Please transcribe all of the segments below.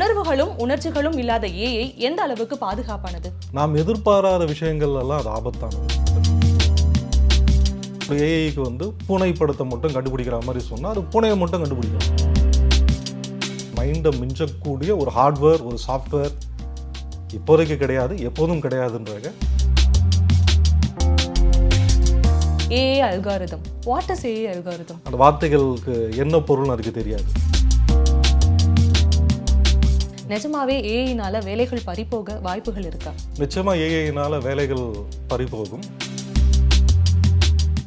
உணர்வுகளும் உணர்ச்சிகளும் இல்லாத ஏஐ எந்த அளவுக்கு பாதுகாப்பானது? நாம் எதிர்பாராத விஷயங்கள் எல்லாம் அது ஆபத்தானது. ஏஐக்கு வந்து பூனை படத்தை மட்டும் கண்டுபிடிக்கிற மாதிரி சொன்னால் அது பூனையை மட்டும் கண்டுபிடிக்கும். மைண்டை மிஞ்சக்கூடிய ஒரு ஹார்ட்வேர் ஒரு சாஃப்ட்வேர் இப்போதைக்கு கிடையாது எப்போதும் கிடையாதுன்றாங்க. AI algorithm what is AI algorithm அந்த வார்த்தைகளுக்கு என்ன பொருள்னு அதுக்கு தெரியாது. நிஜமாவே ஏஐனால வேலைகள் பறிபோக வாய்ப்புகள் இருக்கா? நிச்சயமாக ஏஐனால வேலைகள் பறிபோகும்.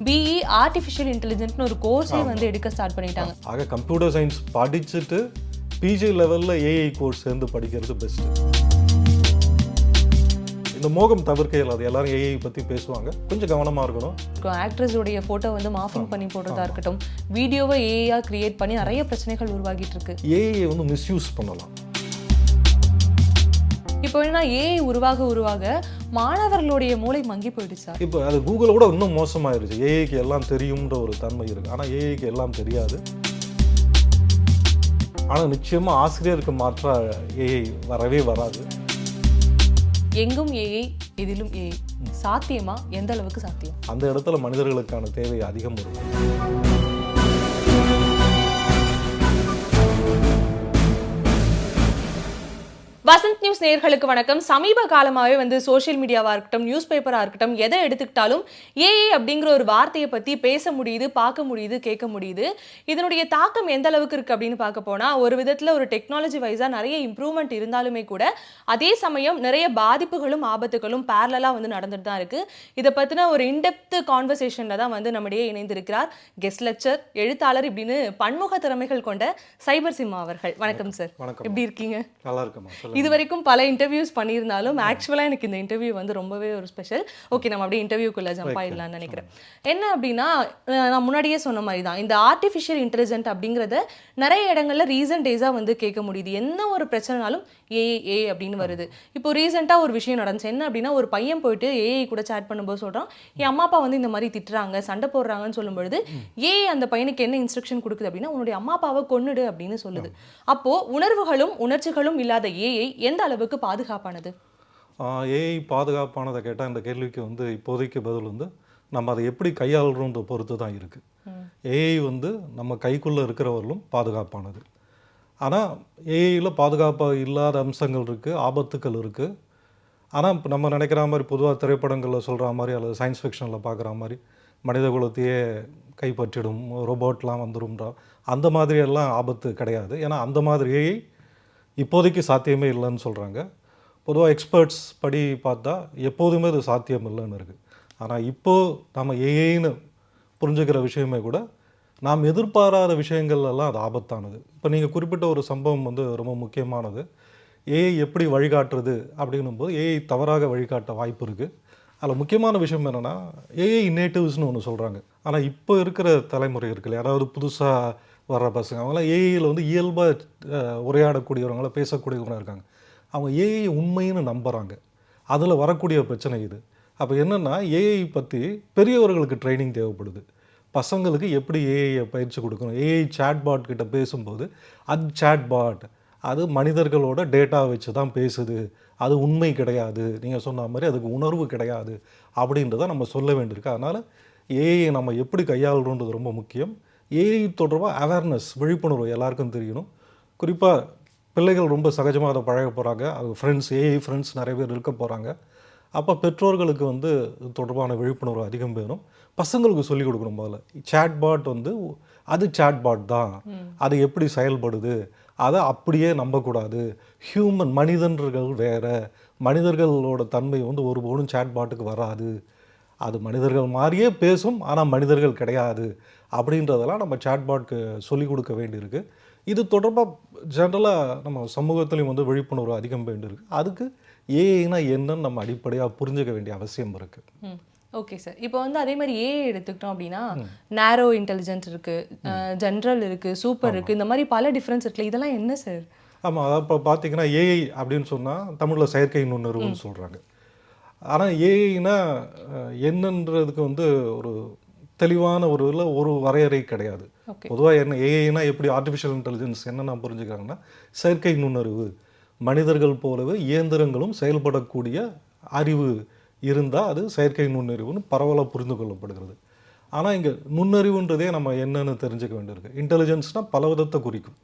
பிஇ ஆர்டிஃபிஷியல் இன்டெலிஜென்ட்னு ஒரு கோர்ஸே வந்து எடுக்க ஸ்டார்ட் பண்ணிட்டாங்க. ஆக கம்ப்யூட்டர் சயின்ஸ் படிச்சுட்டு பிஜி லெவலில் ஏஐ கோர்ஸ் சேர்ந்து படிக்கிறது பெஸ்ட்டு இந்த மோகம் தவிர்க்க இயலாது. எல்லாரும் ஏஐ பற்றி பேசுவாங்க. கொஞ்சம் கவனமாக இருக்கணும். ஆக்ட்ரஸோடைய ஃபோட்டோ வந்து மாஃபிங் பண்ணி போடுறதா இருக்கட்டும் வீடியோவை ஏஐயா கிரியேட் பண்ணி நிறைய பிரச்சனைகள் உருவாகிட்டு இருக்கு. ஏஐ வந்து மிஸ்யூஸ் பண்ணலாம். இப்போ என்ன ஏஐ உருவாக உருவாக மாணவர்களுடைய மூளை மங்கி போயிடுச்சா இப்போ அது கூகுளை விட இன்னும் மோசமாயிருச்சு. ஏஐக்கு எல்லாம் தெரியும்ன்ற ஒரு தன்மை இருக்குது ஆனால் ஏஐக்கு எல்லாம் தெரியாது. ஆனால் நிச்சயமாக ஆசிரியருக்கு மாற்றா ஏஐ வரவே வராது. எங்கும் ஏஐ எதிலும் ஏஐ சாத்தியமா? எந்த அளவுக்கு சாத்தியம்? அந்த இடத்துல மனிதர்களுக்கான தேவை அதிகம் இருக்கும் வசந்த் நியூஸ் நேயர்களுக்கு வணக்கம். சமீப காலமாகவே வந்து சோஷியல் மீடியாவாக இருக்கட்டும் நியூஸ் பேப்பராக இருக்கட்டும் எதை எடுத்துக்கிட்டாலும் ஏஐ அப்படிங்கிற ஒரு வார்த்தையை பற்றி பேச முடியுது பார்க்க முடியுது கேட்க முடியுது. இதனுடைய தாக்கம் எந்த அளவுக்கு இருக்குது அப்படின்னு பார்க்க போனால் ஒரு விதத்தில் ஒரு டெக்னாலஜி வைஸாக நிறைய இம்ப்ரூவ்மெண்ட் இருந்தாலுமே கூட அதே சமயம் நிறைய பாதிப்புகளும் ஆபத்துகளும் பேரலாக வந்து நடந்துட்டு தான் இருக்குது இதை பற்றின ஒரு இன்டெப்த் கான்வர்சேஷனில் தான் வந்து நம்மிடையே இணைந்திருக்கிறார் கெஸ்ட் லெக்சர் எழுத்தாளர் இப்படின்னு பன்முக திறமைகள் கொண்ட சைபர் சிம்மா அவர்கள். வணக்கம் சார் வணக்கம். எப்படி இருக்கீங்க? நல்லா இருக்குமா இது வரைக்கும் பல இன்டர்வியூஸ் பண்ணியிருந்தாலும் ஆக்சுவலாக எனக்கு இந்த இன்டர்வியூ வந்து ரொம்பவே ஒரு ஸ்பெஷல் ஓகே நம்ம அப்படியே இன்டர்வியூக்குள்ளே ஜம்ப் ஆயிடலாம்னு நினைக்கிறேன். என்ன அப்படின்னா நான் முன்னாடியே சொன்ன மாதிரி தான் இந்த ஆர்டிஃபிஷியல் இன்டெலிஜென்ட் அப்படிங்கிறத நிறைய இடங்கள்ல ரீசன்ட் டேஸாக வந்து கேட்க முடியுது. என்ன ஒரு பிரச்சனைனாலும் ஏஏ ஏ அப்படின்னு வருது. இப்போ ரீசெண்டாக ஒரு விஷயம் நடந்துச்சு. என்ன அப்படின்னா ஒரு பையன் போயிட்டு ஏஐ கூட சேட் பண்ணும்போது சொல்கிறான் என் அம்மா அப்பா வந்து இந்த மாதிரி திட்டுறாங்க சண்டை போடுறாங்கன்னு சொல்லும் பொழுது ஏ அந்த பையனுக்கு என்ன இன்ஸ்ட்ரக்ஷன் கொடுக்குது அப்படின்னா உன்னுடைய அம்மா அப்பாவை கொன்னுடு அப்படின்னு சொல்லுது. அப்போ உணர்வுகளும் உணர்ச்சிகளும் இல்லாத ஏஐ எந்த அளவுக்கு பாதுகாப்பானது? ஏஐ பாதுகாப்பானதை கேட்டால் இந்த கேள்விக்கு வந்து இப்போதைக்கு பதில் வந்து நம்ம அதை எப்படி கையாளுறோன்ற பொறுத்து தான் இருக்குது ஏஐ வந்து நம்ம கைக்குள்ளே இருக்கிறவர்களும் பாதுகாப்பானது. ஆனால் ஏஐயில் பாதுகாப்பாக இல்லாத அம்சங்கள் இருக்குது ஆபத்துக்கள் இருக்குது ஆனால் இப்போ நம்ம நினைக்கிற மாதிரி பொதுவாக திரைப்படங்களில் சொல்கிற மாதிரி அல்லது சயின்ஸ் ஃபிக்ஷனில் பார்க்குற மாதிரி மனித குலத்தையே கைப்பற்றிடும் ரோபோட்லாம் வந்துரும்ன்றா அந்த மாதிரியெல்லாம் ஆபத்து கிடையாது. ஏன்னா அந்த மாதிரி ஏஐ இப்போதைக்கு சாத்தியமே இல்லைன்னு சொல்கிறாங்க பொதுவாக எக்ஸ்பர்ட்ஸ் படி பார்த்தா எப்போதுமே அது சாத்தியம் இல்லைன்னு இருக்குது ஆனால் இப்போது நம்ம ஏஐன்னு புரிஞ்சுக்கிற விஷயமே கூட நாம் எதிர்பாராத விஷயங்கள் எல்லாம் அது ஆபத்தானது. இப்போ நீங்கள் குறிப்பிட்ட ஒரு சம்பவம் வந்து ரொம்ப முக்கியமானது. ஏஐ எப்படி வழிகாட்டுறது அப்படின்னும் போது ஏஐ தவறாக வழிகாட்ட வாய்ப்பு இருக்குது அதில் முக்கியமான விஷயம் என்னென்னா ஏஐ நேட்டிவ்ஸ்னு ஒன்று சொல்கிறாங்க ஆனால் இப்போ இருக்கிற தலைமுறை இருக்குல்ல யாராவது புதுசாக வர்ற பசங்க அவங்களாம் ஏஐயில் வந்து இயல்பாக உரையாடக்கூடியவங்கள பேசக்கூடியவங்களாம் இருக்காங்க. அவங்க ஏஐ உண்மைன்னு நம்புகிறாங்க அதில் வரக்கூடிய பிரச்சனை இது. அப்போ என்னென்னா ஏஐ பற்றி பெரியவர்களுக்கு ட்ரைனிங் தேவைப்படுது. பசங்களுக்கு எப்படி ஏஐயை பயிற்சி கொடுக்கணும்? ஏஐ சாட்பாட் கிட்ட பேசும்போது அது சாட்பாட் அது மனிதர்களோட டேட்டா வச்சு தான் பேசுது. அது உண்மை கிடையாது. நீங்கள் சொன்ன மாதிரி அதுக்கு உணர்வு கிடையாது. அப்படின்றத நம்ம சொல்ல வேண்டியிருக்கு. அதனால் ஏஐ நம்ம எப்படி கையாளுறோன்றது ரொம்ப முக்கியம். ஏஐ தொடர்பாக அவேர்னஸ் விழிப்புணர்வு எல்லாருக்கும் தெரியணும். குறிப்பாக பிள்ளைகள் ரொம்ப சகஜமாக அதை பழக போகிறாங்க அது ஃப்ரெண்ட்ஸ் ஏஐ ஃப்ரெண்ட்ஸ் நிறைய பேர் இருக்க போகிறாங்க அப்போ பெற்றோர்களுக்கு வந்து தொடர்பான விழிப்புணர்வு அதிகம் வேணும். பசங்களுக்கு சொல்லிக் கொடுக்கணும் முதல்ல. சாட்பாட் வந்து அது சாட்பாட் தான். அது எப்படி செயல்படுது? அதை அப்படியே நம்பக்கூடாது. ஹியூமன் மனிதர்கள் வேற. மனிதர்களோட தன்மை வந்து ஒருபோதும் சாட்பாட்டுக்கு வராது. அது மனிதர்கள் மாதிரியே பேசும் ஆனால் மனிதர்கள் கிடையாது. அப்படின்றதெல்லாம் நம்ம சாட்பாட்க்கு சொல்லிக் கொடுக்க வேண்டியிருக்கு. இது தொடர்பாக ஜென்ரலாக நம்ம சமூகத்துலேயும் வந்து விழிப்புணர்வு அதிகம் வேண்டியிருக்கு அதுக்கு ஏஐனா என்னன்னு நம்ம அடிப்படையாக புரிஞ்சுக்க வேண்டிய அவசியம் இருக்குது ஓகே சார் இப்போ வந்து அதே மாதிரி ஏஐ எடுத்துக்கிட்டோம் அப்படின்னா நேரோ இன்டெலிஜென்ட் இருக்கு ஜென்ரல் இருக்கு சூப்பர் இருக்கு இந்த மாதிரி பல டிஃப்ரென்ஸ் இருக்குல்ல இதெல்லாம் என்ன சார் ஆமாம் அதாவது இப்போ பார்த்தீங்கன்னா ஏஐ அப்படின்னு சொன்னால் தமிழில் செயற்கை நுண்ணறிவுன்னு சொல்கிறாங்க ஆனால் ஏஐனா என்னன்றதுக்கு வந்து ஒரு தெளிவான ஒரு இதில் ஒரு வரையறை கிடையாது. பொதுவாக என்ன ஏஐனா எப்படி ஆர்டிஃபிஷியல் இன்டெலிஜென்ஸ் என்னென்ன புரிஞ்சுக்கிறாங்கன்னா செயற்கை நுண்ணறிவு மனிதர்கள் போலவே இயந்திரங்களும் செயல்படக்கூடிய அறிவு இருந்தால் அது செயற்கை நுண்ணறிவுன்னு பரவலாக புரிந்து கொள்ளப்படுகிறது. ஆனால் இங்கே நுண்ணறிவுன்றதே நம்ம என்னென்னு தெரிஞ்சுக்க வேண்டியிருக்கு. இன்டெலிஜென்ஸ்னால் பல விதத்தை குறிக்கும்.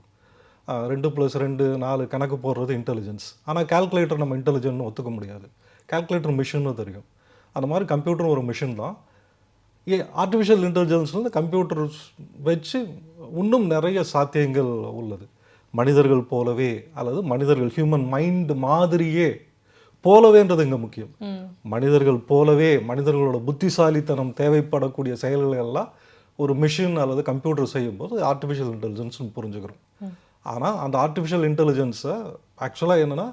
ரெண்டு ப்ளஸ் ரெண்டு நாலு கணக்கு போடுறது இன்டெலிஜென்ஸ் ஆனால் கால்குலேட்டர் நம்ம இன்டெலிஜென்ட்னு ஒத்துக்க முடியாது. கால்குலேட்டர் மிஷின்னு தெரியும். அந்த மாதிரி கம்ப்யூட்டர் ஒரு மிஷின் தான். ஏ ஆர்டிஃபிஷியல் இன்டெலிஜென்ஸ்ல கம்ப்யூட்டர் வச்சு இன்னும் நிறைய சாத்தியங்கள் உள்ளது. மனிதர்கள் போலவே அல்லது மனிதர்கள் ஹியூமன் மைண்டு மாதிரியே போலவேன்றது இங்கே முக்கியம். மனிதர்கள் போலவே மனிதர்களோட புத்திசாலித்தனம் தேவைப்படக்கூடிய செயல்கள் எல்லாம் ஒரு மிஷின் அல்லது கம்ப்யூட்டர் செய்யும்போது ஆர்டிஃபிஷியல் இன்டெலிஜென்ஸ்னு புரிஞ்சுக்கிறோம். ஆனால் அந்த ஆர்டிஃபிஷியல் இன்டெலிஜென்ஸை ஆக்சுவலாக என்னென்னா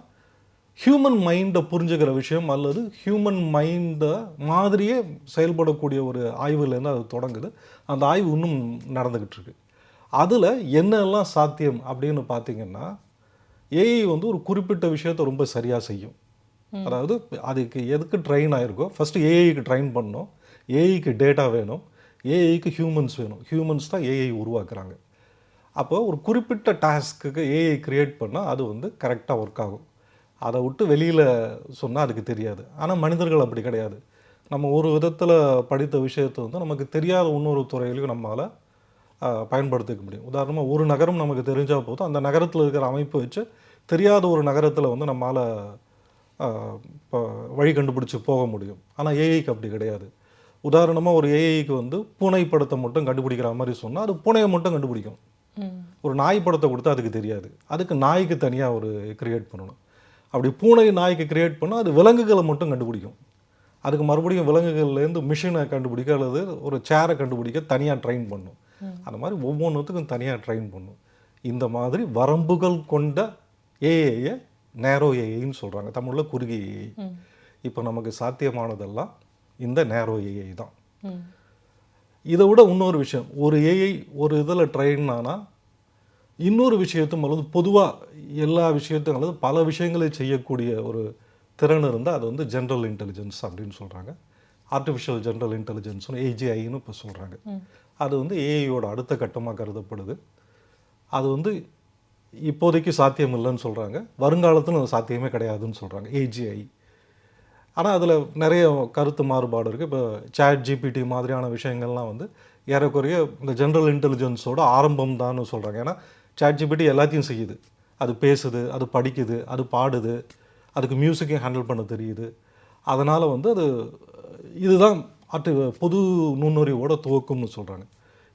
ஹியூமன் மைண்டை புரிஞ்சுக்கிற விஷயம் அல்லது ஹியூமன் மைண்டை மாதிரியே செயல்படக்கூடிய ஒரு ஆய்வுலேருந்து அது தொடங்குது. அந்த ஆய்வு இன்னும் நடந்துக்கிட்டு இருக்கு அதில் என்னெல்லாம் சாத்தியம் அப்படின்னு பார்த்தீங்கன்னா ஏஐ வந்து ஒரு குறிப்பிட்ட விஷயத்தை ரொம்ப சரியாக செய்யும். அதாவது அதுக்கு எதுக்கு ட்ரெயின் ஆயிருக்கோ ஃபஸ்ட்டு ஏஐக்கு ட்ரெயின் பண்ணணும். ஏஐக்கு டேட்டா வேணும். ஏஐக்கு ஹியூமன்ஸ் வேணும். ஹியூமன்ஸ் தான் ஏஐ உருவாக்குறாங்க. அப்போ ஒரு குறிப்பிட்ட டாஸ்க்குக்கு ஏஐ கிரியேட் பண்ணால் அது வந்து கரெக்டாக ஒர்க் ஆகும். அதை விட்டு வெளியில் சொன்னால் அதுக்கு தெரியாது. ஆனால் மனிதர்கள் அப்படி கிடையாது. நம்ம ஒரு விதத்தில் படித்த விஷயத்தை வந்து நமக்கு தெரியாத இன்னொரு துறையிலையும் நம்மளால் பயன்படுத்திக்க முடியும். உதாரணமாக ஒரு நகரம் நமக்கு தெரிஞ்சால் போதும். அந்த நகரத்தில் இருக்கிற அமைப்பு வச்சு தெரியாத ஒரு நகரத்தில் வந்து நம்மளால் இப்போ வழி கண்டுபிடிச்சி போக முடியும். ஆனால் ஏஐக்கு அப்படி கிடையாது. உதாரணமாக ஒரு ஏஐக்கு வந்து பூனை படத்தை மட்டும் கண்டுபிடிக்கிற மாதிரி சொன்னால் அது பூனையை மட்டும் கண்டுபிடிக்கும். ஒரு நாய் படத்தை கொடுத்தா அதுக்கு தெரியாது. அதுக்கு நாய்க்கு தனியாக ஒரு கிரியேட் பண்ணணும். அப்படி பூனை நாய்க்கு கிரியேட் பண்ணால் அது விலங்குகளை மட்டும் கண்டுபிடிக்கும். அதுக்கு மறுபடியும் விலங்குகள்லேருந்து மிஷினை கண்டுபிடிக்க அல்லது ஒரு சேரை கண்டுபிடிக்க தனியாக ட்ரெயின் பண்ணும். அந்த மாதிரி ஒவ்வொன்றுத்துக்கும் தனியாக ட்ரெயின் பண்ணும். இந்த மாதிரி வரம்புகள் கொண்ட ஏஐயை நேரோ ஏஐன்னு சொல்கிறாங்க தமிழில் குறுகிய ஏஐ இப்போ நமக்கு சாத்தியமானதெல்லாம் இந்த நேரோ ஏஐ தான். இதை விட இன்னொரு விஷயம். ஒரு ஏஐ ஒரு இதில் ட்ரெயின் ஆனால் இன்னொரு விஷயத்தும் அல்லது பொதுவாக எல்லா விஷயத்தையும் அல்லது பல விஷயங்களை செய்யக்கூடிய ஒரு திறன் இருந்தால் அது வந்து ஜென்ரல் இன்டெலிஜென்ஸ் அப்படின்னு சொல்கிறாங்க ஆர்டிஃபிஷியல் ஜென்ரல் இன்டெலிஜென்ஸ்னு ஏஜிஐன்னு இப்போ சொல்கிறாங்க அது வந்து ஏஐயோட அடுத்த கட்டமாக கருதப்படுது. அது வந்து இப்போதைக்கு சாத்தியம் இல்லைன்னு சொல்கிறாங்க வருங்காலத்தில் அது சாத்தியமே கிடையாதுன்னு சொல்கிறாங்க ஏஜிஐ ஆனால் அதில் நிறைய கருத்து மாறுபாடு இருக்குது இப்போ சேட் ஜிபிடி மாதிரியான விஷயங்கள்லாம் வந்து ஏறக்குறைய இந்த ஜென்ரல் இன்டெலிஜென்ஸோட ஆரம்பம் தான் சொல்கிறாங்க ஏன்னா சேட் ஜிபிடி எல்லாத்தையும் செய்யுது. அது பேசுது அது படிக்குது அது பாடுது அதுக்கு மியூசிக்கையும் ஹேண்டில் பண்ண தெரியுது. அதனால் வந்து அது இதுதான் அட்டு பொது நுண்ணறிவோட துவக்கம்னு சொல்கிறாங்க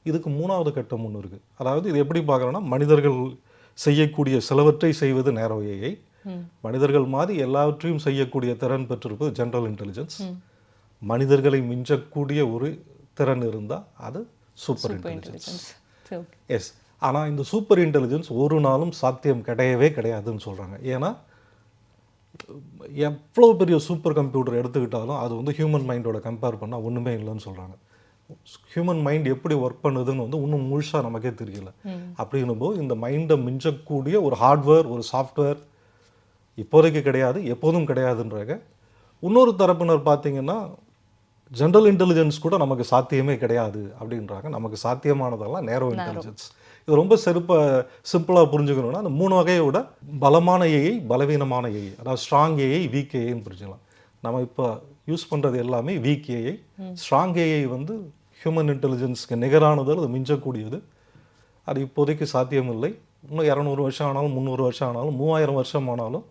இதுக்கு மூணாவது கட்டம் ஒன்று இருக்குது அதாவது இது எப்படி பார்க்குறோன்னா மனிதர்கள் செய்யக்கூடிய சிலவற்றை செய்வது நேரோ ஏஐ மனிதர்கள் மாதிரி எல்லாவற்றையும் செய்யக்கூடிய திறன் பெற்றிருப்பது ஜென்ரல் இன்டெலிஜென்ஸ் மனிதர்களை மிஞ்சக்கூடிய ஒரு திறன் இருந்தால் அது சூப்பர் இன்டெலிஜென்ஸ் எஸ் ஆனால் இந்த சூப்பர் இன்டெலிஜென்ஸ் ஒரு நாளும் சாத்தியம் கிடையவே கிடையாதுன்னு சொல்கிறாங்க ஏன்னா எவ்வளோ பெரிய சூப்பர் கம்ப்யூட்டர் எடுத்துக்கிட்டாலும் அது வந்து ஹியூமன் மைண்டோட கம்பேர் பண்ணால் ஒன்றுமே இல்லைன்னு சொல்கிறாங்க ஹியூமன் மைண்ட் எப்படி ஒர்க் பண்ணுதுன்னு வந்து இன்னும் முழுசாக நமக்கே தெரியல. அப்படின்னும் போது இந்த மைண்டை மிஞ்சக்கூடிய ஒரு ஹார்ட்வேர் ஒரு சாஃப்ட்வேர் இப்போதைக்கு கிடையாது எப்போதும் கிடையாதுன்றாங்க. இன்னொரு தரப்பினர் பார்த்தீங்கன்னா ஜென்ரல் இன்டெலிஜென்ஸ் கூட நமக்கு சாத்தியமே கிடையாது அப்படின்றாங்க. நமக்கு சாத்தியமானதெல்லாம் நேரோ இன்டெலிஜென்ஸ் இது ரொம்ப செருப்ப சிம்பிளாக புரிஞ்சுக்கணும்னா அந்த மூணு வகையோட பலமான ஏஐ பலவீனமான ஏஐ அதாவது ஸ்ட்ராங் ஏஐ வீக் ஏஐன்னு புரிஞ்சுக்கலாம் நம்ம இப்போ யூஸ் பண்ணுறது எல்லாமே வீக் ஏஐ ஸ்ட்ராங் ஏஐ வந்து ஹியூமன் இன்டெலிஜென்ஸ்க்கு நிகரானது அது மிஞ்சக்கூடியது. அது இப்போதைக்கு சாத்தியமில்லை. இன்னும் இரநூறு வருஷம் ஆனாலும் முந்நூறு வருஷம் ஆனாலும் மூவாயிரம் வருஷம் ஆனாலும்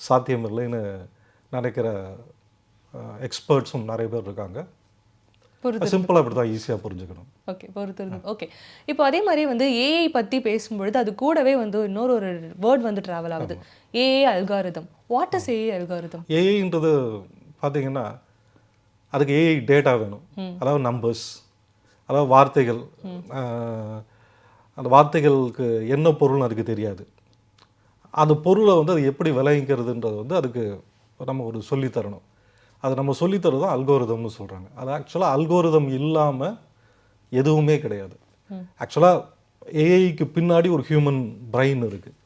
சாத்தியமில்லைன்னு நினைக்கிற எக்ஸ்பர்ட்ஸும் நிறைய பேர் இருக்காங்க. சிம்பிளாக அப்படி தான் ஈஸியாக புரிஞ்சுக்கணும். ஓகே பொறுத்திருந்து. ஓகே இப்போ அதே மாதிரி வந்து ஏஐ பற்றி பேசும்பொழுது அது கூடவே வந்து இன்னொரு ஒரு வேர்ட் வந்து ட்ராவல் ஆகுது. AI algorithm what is AI algorithm ஏஐன்றது பார்த்தீங்கன்னா அதுக்கு ஏஐ டேட்டா வேணும். அதாவது நம்பர்ஸ் அதாவது வார்த்தைகள் அந்த வார்த்தைகளுக்கு என்ன பொருள்னு அதுக்கு தெரியாது. அந்த பொருளை வந்து அது எப்படி விளைவிக்கிறதுன்றது வந்து அதுக்கு நம்ம ஒரு சொல்லித் தரணும். அது நம்ம சொல்லித்தரது தான் அல்கோரிதம்னு சொல்கிறாங்க அது ஆக்சுவலாக அல்கோரிதம் இல்லாமல் எதுவுமே கிடையாது. ஆக்சுவலாக ஏஐக்கு பின்னாடி ஒரு ஹியூமன் பிரைன் இருக்குது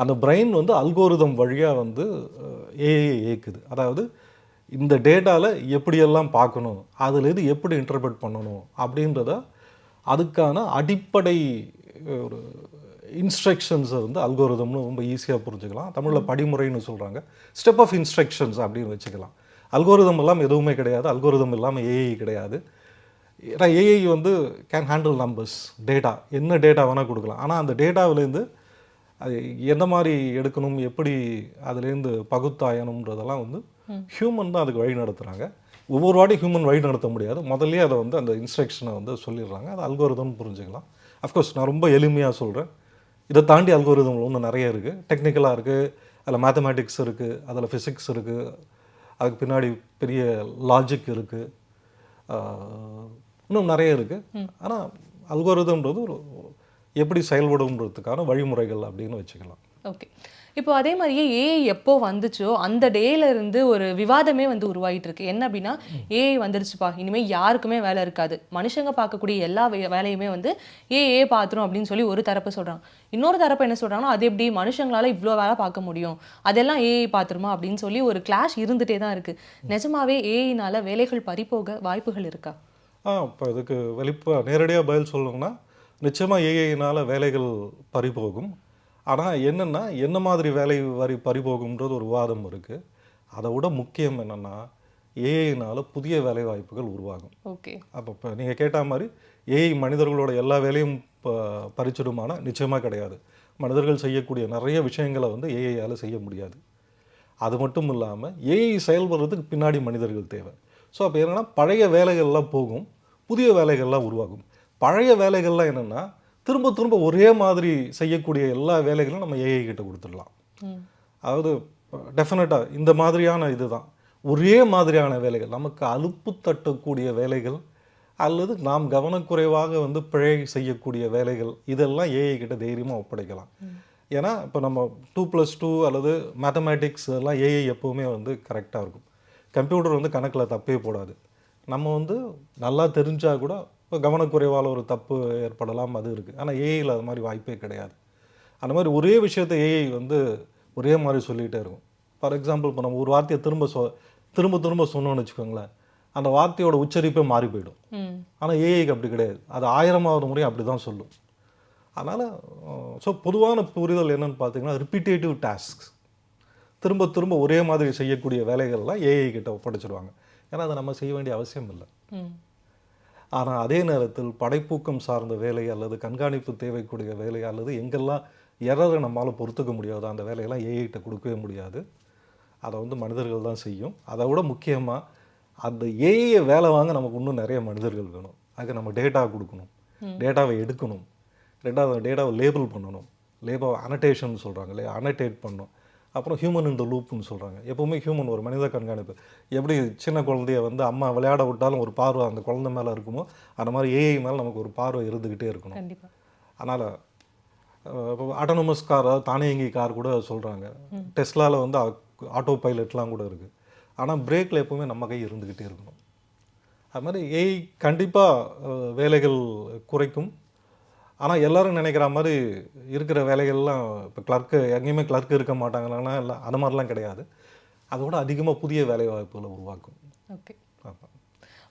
அந்த பிரைன் வந்து அல்கோரிதம் வழியாக வந்து ஏஐ இயக்குது. அதாவது இந்த டேட்டாவில் எப்படியெல்லாம் பார்க்கணும் அதுலேருந்து எப்படி இன்டர்பிரட் பண்ணணும் அப்படின்றத அதுக்கான அடிப்படை ஒரு இன்ஸ்ட்ரக்ஷன்ஸை வந்து அல்கோரிதம்னு ரொம்ப ஈஸியாக புரிஞ்சுக்கலாம். தமிழில் படிமுறைன்னு சொல்கிறாங்க ஸ்டெப் ஆஃப் இன்ஸ்ட்ரக்ஷன்ஸ் அப்படின்னு வச்சுக்கலாம். அல்கோரிதம் எல்லாம் எதுவுமே கிடையாது. அல்கோரிதம் இல்லாமல் ஏஐ கிடையாது. ஏன்னா ஏஐ வந்து கேன் ஹேண்டில் நம்பர்ஸ் டேட்டா என்ன டேட்டா வேணால் கொடுக்கலாம். ஆனால் அந்த டேட்டாவிலேருந்து அது எந்த மாதிரி எடுக்கணும் எப்படி அதுலேருந்து பகுத்தாயணுன்றதெல்லாம் வந்து ஹியூமன் தான் அதுக்கு வழி நடத்துகிறாங்க ஒவ்வொரு வாட்டி ஹியூமன் வழி நடத்த முடியாது. முதல்லயே அதை வந்து அந்த இன்ஸ்ட்ரக்ஷனை வந்து சொல்லிடுறாங்க. அது அல்கோரிதம் புரிஞ்சுக்கலாம். அஃப்கோர்ஸ் நான் ரொம்ப எளிமையாக சொல்கிறேன் இதை தாண்டி அல்கோரிதம் ஒன்று நிறைய இருக்குது டெக்னிக்கலாக இருக்குது அதில் மேத்தமேட்டிக்ஸ் இருக்குது அதில் ஃபிசிக்ஸ் இருக்குது அதுக்கு பின்னாடி பெரிய லாஜிக் இருக்குது இன்னும் நிறைய இருக்குது ஆனால் அல்கோரிதம்ன்றது ஒரு எப்படி செயல்படும்ன்றதுக்கான வழிமுறைகள் அப்படின்னு வச்சுக்கலாம். ஓகே இப்போ அதே மாதிரியே ஏஐ எப்போ வந்துச்சோ அந்த டேலேருந்து ஒரு விவாதமே வந்து உருவாகிட்டு இருக்கு என்ன அப்படின்னா ஏஐ வந்துருச்சுப்பா. இனிமேல் யாருக்குமே வேலை இருக்காது. மனுஷங்க பார்க்கக்கூடிய எல்லா வே- வேலையுமே வந்து ஏஏ பார்த்துரும் அப்படின்னு சொல்லி ஒரு தரப்பு சொல்கிறாங்க இன்னொரு தரப்பு என்ன சொல்கிறாங்கன்னா அது எப்படி மனுஷங்களால் இவ்வளோ வேலை பார்க்க முடியும்? அதெல்லாம் ஏஐ பார்த்துருமா அப்படின்னு சொல்லி ஒரு கிளாஷ் இருந்துகிட்டே தான் இருக்குது நிஜமாவே ஏஐனால் வேலைகள் பறிபோக வாய்ப்புகள் இருக்கா? ஆ இப்போ இதுக்கு வெளிப்ப நேரடியாக பதில் சொல்லணும்னா நிச்சயமாக ஏஐனால் வேலைகள் பறிபோகும். ஆனால் என்னென்னா என்ன மாதிரி வேலை வரி பறிபோகும்ன்றது ஒரு விவாதம் இருக்குது அதை விட முக்கியம் என்னென்னா ஏஐனால புதிய வேலை வாய்ப்புகள் உருவாகும். ஓகே. அப்போ இப்போ நீங்கள் கேட்ட மாதிரி ஏஐ மனிதர்களோட எல்லா வேலையும் ப பறிச்சிடுமானா நிச்சயமாக கிடையாது. மனிதர்கள் செய்யக்கூடிய நிறைய விஷயங்களை வந்து ஏஐயால் செய்ய முடியாது. அது மட்டும் இல்லாமல் ஏஐ செயல்படுறதுக்கு பின்னாடி மனிதர்கள் தேவை. ஸோ அப்போ என்னென்னா பழைய வேலைகள்லாம் போகும் புதிய வேலைகள்லாம் உருவாகும். பழைய வேலைகள்லாம் என்னென்னா திரும்ப திரும்ப ஒரே மாதிரி செய்யக்கூடிய எல்லா வேலைகளும் நம்ம ஏஐ கிட்ட கொடுத்துடலாம். அதாவது டெஃபினட்டாக இந்த மாதிரியான இதுதான். ஒரே மாதிரியான வேலைகள் நமக்கு அலுப்பு தட்டக்கூடிய வேலைகள் அல்லது நாம் கவனக்குறைவாக வந்து பிழை செய்யக்கூடிய வேலைகள் இதெல்லாம் ஏஐ கிட்ட தைரியமாக ஒப்படைக்கலாம். ஏன்னா இப்போ நம்ம டூ ப்ளஸ் டூ அல்லது மேத்தமேட்டிக்ஸ் எல்லாம் ஏஐ எப்போவுமே வந்து கரெக்டாக இருக்கும். கம்ப்யூட்டர் வந்து கணக்கில் தப்பே போடாது. நம்ம வந்து நல்லா தெரிஞ்சால் கூட இப்போ கவனக்குறைவால் ஒரு தப்பு ஏற்படலாம் அது இருக்குது ஆனால் ஏஐயில் அது மாதிரி வாய்ப்பே கிடையாது. அந்த மாதிரி ஒரே விஷயத்தை ஏஐ வந்து ஒரே மாதிரி சொல்லிகிட்டே இருக்கும். ஃபார் எக்ஸாம்பிள் இப்போ நம்ம ஒரு வார்த்தையை திரும்ப சொ திரும்ப திரும்ப சொன்னோம்னு வச்சுக்கோங்களேன் அந்த வார்த்தையோட உச்சரிப்பே மாறி போயிடும். ஆனால் ஏஐக்கு அப்படி கிடையாது. அது ஆயிரமாவது முறை அப்படி தான் சொல்லும். அதனால் ஸோ பொதுவான புரிதல் என்னன்னு பார்த்தீங்கன்னா ரிப்பீட்டேட்டிவ் டாஸ்க்ஸ் திரும்ப திரும்ப ஒரே மாதிரி செய்யக்கூடிய வேலைகள்லாம் ஏஐ கிட்ட ஒப்படைச்சிடுவாங்க ஏன்னா அதை நம்ம செய்ய வேண்டிய அவசியம் இல்லை. ஆனால் அதே நேரத்தில் படைப்பூக்கம் சார்ந்த வேலை அல்லது கண்காணிப்பு தேவைக்கூடிய வேலை அல்லது எங்கெல்லாம் எரரை நம்மால் பொறுத்துக்க முடியாதோ அந்த வேலையெல்லாம் ஏஐட்ட கொடுக்கவே முடியாது. அதை வந்து மனிதர்கள் தான் செய்யும். அதை விட முக்கியமாக அந்த ஏஐயை வேலை வாங்க நமக்கு இன்னும் நிறைய மனிதர்கள் வேணும். அதுக்கு நம்ம டேட்டா கொடுக்கணும். டேட்டாவை எடுக்கணும். ரெண்டாவது டேட்டாவை லேபிள் பண்ணணும். லேபிள் அனடேஷன் சொல்கிறாங்க இல்லையா? அனடேட் பண்ணணும். அப்புறம் ஹியூமன் இந்த லூப்னு சொல்கிறாங்க எப்போவுமே ஹியூமன் ஒரு மனித கண்காணிப்பு. எப்படி சின்ன குழந்தைய வந்து அம்மா விளையாட விட்டாலும் ஒரு பார்வை அந்த குழந்தை மேலே இருக்குமோ அந்த மாதிரி ஏஐ மேலே நமக்கு ஒரு பார்வை இருந்துக்கிட்டே இருக்கணும். அதனால் இப்போ ஆட்டோனமஸ் கார் அதாவது தானியங்கி கார் கூட சொல்கிறாங்க டெஸ்லாவில் வந்து ஆட்டோ பைலட்லாம் கூட இருக்குது ஆனால் பிரேக்கில் எப்போவுமே நம்ம கை இருந்துக்கிட்டே இருக்கணும். அது மாதிரி ஏஐ கண்டிப்பாக வேலைகள் குறைக்கும். ஆனால் எல்லோரும் நினைக்கிற மாதிரி இருக்கிற வேலைகள்லாம் இப்போ கிளர்க்கு எங்கேயுமே கிளர்க்கு இருக்க மாட்டாங்களான்னா எல்லாம் அது மாதிரிலாம் கிடையாது. அதோட அதிகமாக புதிய வேலை வாய்ப்புகளை உருவாக்கும். ஓகே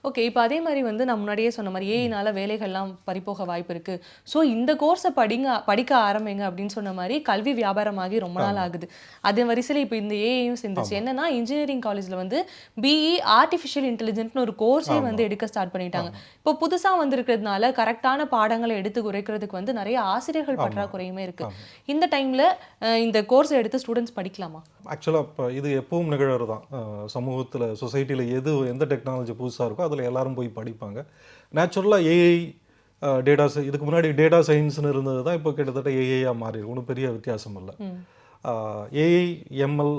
ஓகே இப்போ அதே மாதிரி வந்து நான் முன்னாடியே சொன்ன மாதிரி ஏஐனால வேலைகள்லாம் பறிபோக வாய்ப்பு இருக்கு. ஸோ இந்த கோர்ஸை படிங்க படிக்க ஆரம்பிங்க அப்படின்னு சொன்ன மாதிரி கல்வி வியாபாரமாகி ரொம்ப நாள் ஆகுது. அதே வரிசையில் இப்போ இந்த ஏஐயும் சேர்ந்துச்சு. என்னன்னா இன்ஜினியரிங் காலேஜில் வந்து பிஇ ஆர்டிஃபிஷியல் இன்டெலிஜென்ட்னு ஒரு கோர்ஸே வந்து எடுக்க ஸ்டார்ட் பண்ணிட்டாங்க. இப்போ புதுசாக வந்திருக்கிறதுனால கரெக்டான பாடங்களை எடுத்து குறைக்கிறதுக்கு வந்து நிறைய ஆசிரியர்கள் பற்றாக்குறையுமே இருக்கு. இந்த டைம்ல இந்த கோர்ஸ் எடுத்து ஸ்டூடெண்ட்ஸ் படிக்கலாமா? ஆக்சுவலாக இப்போ இது எப்பவும் நிகழறது தான். சமூகத்தில் சொசைட்டியில் எது எந்த டெக்னாலஜி புதுசாக இருக்கோ அதில் எல்லாரும் போய் படிப்பாங்க. நேச்சுரலாக ஏஐ டேட்டா இதுக்கு முன்னாடி டேட்டா சயின்ஸ்னு இருந்தது தான் இப்போ கிட்டத்தட்ட ஏஐயாக மாறி. ஒன்றும் பெரிய வித்தியாசம் இல்லை. ஏஐ எம்எல்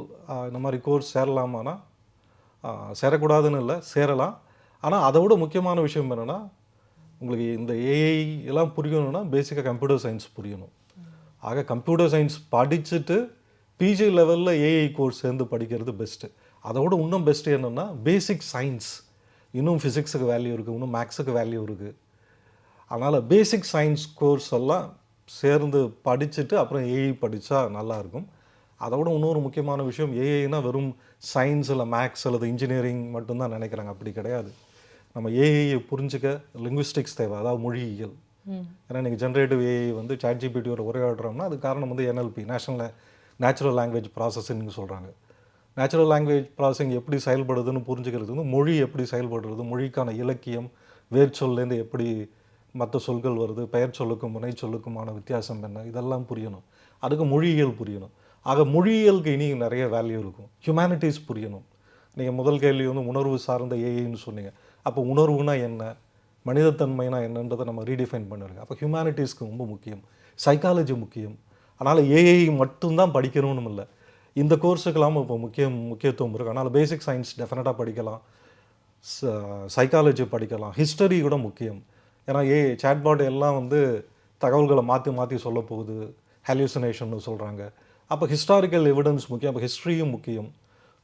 இந்த மாதிரி கோர்ஸ் சேரலாமானா? சேரக்கூடாதுன்னு இல்லை சேரலாம். ஆனால் அதை விட முக்கியமான விஷயம் என்னென்னா உங்களுக்கு இந்த ஏஐ எல்லாம் புரியணும்னா பேசிக்காக கம்ப்யூட்டர் சயின்ஸ் புரியணும். ஆக கம்ப்யூட்டர் சயின்ஸ் படிச்சுட்டு பிஜி லெவலில் ஏஐ கோர்ஸ் சேர்ந்து படிக்கிறது பெஸ்ட்டு அதோட இன்னும் பெஸ்ட்டு என்னென்னா பேசிக் சயின்ஸ் இன்னும் ஃபிசிக்ஸுக்கு வேல்யூ இருக்குது இன்னும் மேக்ஸுக்கு வேல்யூ இருக்குது அதனால் பேசிக் சயின்ஸ் கோர்ஸ் எல்லாம் சேர்ந்து படிச்சுட்டு அப்புறம் ஏஐ படித்தா நல்லாயிருக்கும் அதை விட இன்னொரு முக்கியமான விஷயம் ஏஐனா வெறும் சயின்ஸ் இல்லை மேக்ஸ் அல்லது இன்ஜினியரிங் மட்டும்தான் நினைக்கிறாங்க. அப்படி கிடையாது. நம்ம ஏஐயை புரிஞ்சுக்க லிங்குவிஸ்டிக்ஸ் தேவை அதாவது மொழியியல். ஏன்னா நீங்கள் ஜென்ரேட்டிவ் ஏஐ வந்து சாட் ஜிபிடியோட உரையாடுறோம்னா அது காரணம் வந்து என்எல்பி நேஷனல் நேச்சுரல் லாங்குவேஜ் ப்ராசஸிங்னு சொல்கிறாங்க நேச்சுரல் லாங்குவேஜ் ப்ராசஸிங் எப்படி செயல்படுதுன்னு புரிஞ்சுக்கிறது வந்து மொழி எப்படி செயல்படுறது மொழிக்கான இலக்கியம் வேர்ச்சொல்லேருந்து எப்படி மற்ற சொற்கள் வருது பெயர் சொல்லுக்கும் முனை சொல்லுக்குமான வித்தியாசம் என்ன இதெல்லாம் புரியணும். அதுக்கு மொழியியல் புரியணும். ஆக மொழியியலுக்கு இனி நிறைய வேல்யூ இருக்கும். ஹியூமனிட்டிஸ் புரியணும். நீங்கள் முதல் கேள்வி வந்து உணர்வு சார்ந்த ஏஐன்னு சொன்னீங்க. அப்போ உணர்வுனா என்ன? மனிதத்தன்மைனா என்னன்றதை நம்ம ரீடிஃபைன் பண்ணிருக்கோம். அப்போ ஹியூமனிட்டிஸ்க்கு ரொம்ப முக்கியம். சைக்காலஜி முக்கியம். அதனால் ஏஐ மட்டும்தான் படிக்கணும்னு இல்லை. இந்த கோர்ஸுக்கெல்லாம் இப்போ முக்கிய முக்கியத்துவம் இருக்குது அதனால் பேசிக் சயின்ஸ் டெஃபினட்டாக படிக்கலாம். சைக்காலஜி படிக்கலாம். ஹிஸ்டரி கூட முக்கியம். ஏன்னா ஏ சாட்பாட் எல்லாம் வந்து தகவல்களை மாற்றி மாற்றி சொல்ல போகுது. ஹாலியூசினேஷன் சொல்கிறாங்க அப்போ ஹிஸ்டாரிக்கல் எவிடன்ஸ் முக்கியம். அப்போ ஹிஸ்ட்ரியும் முக்கியம்.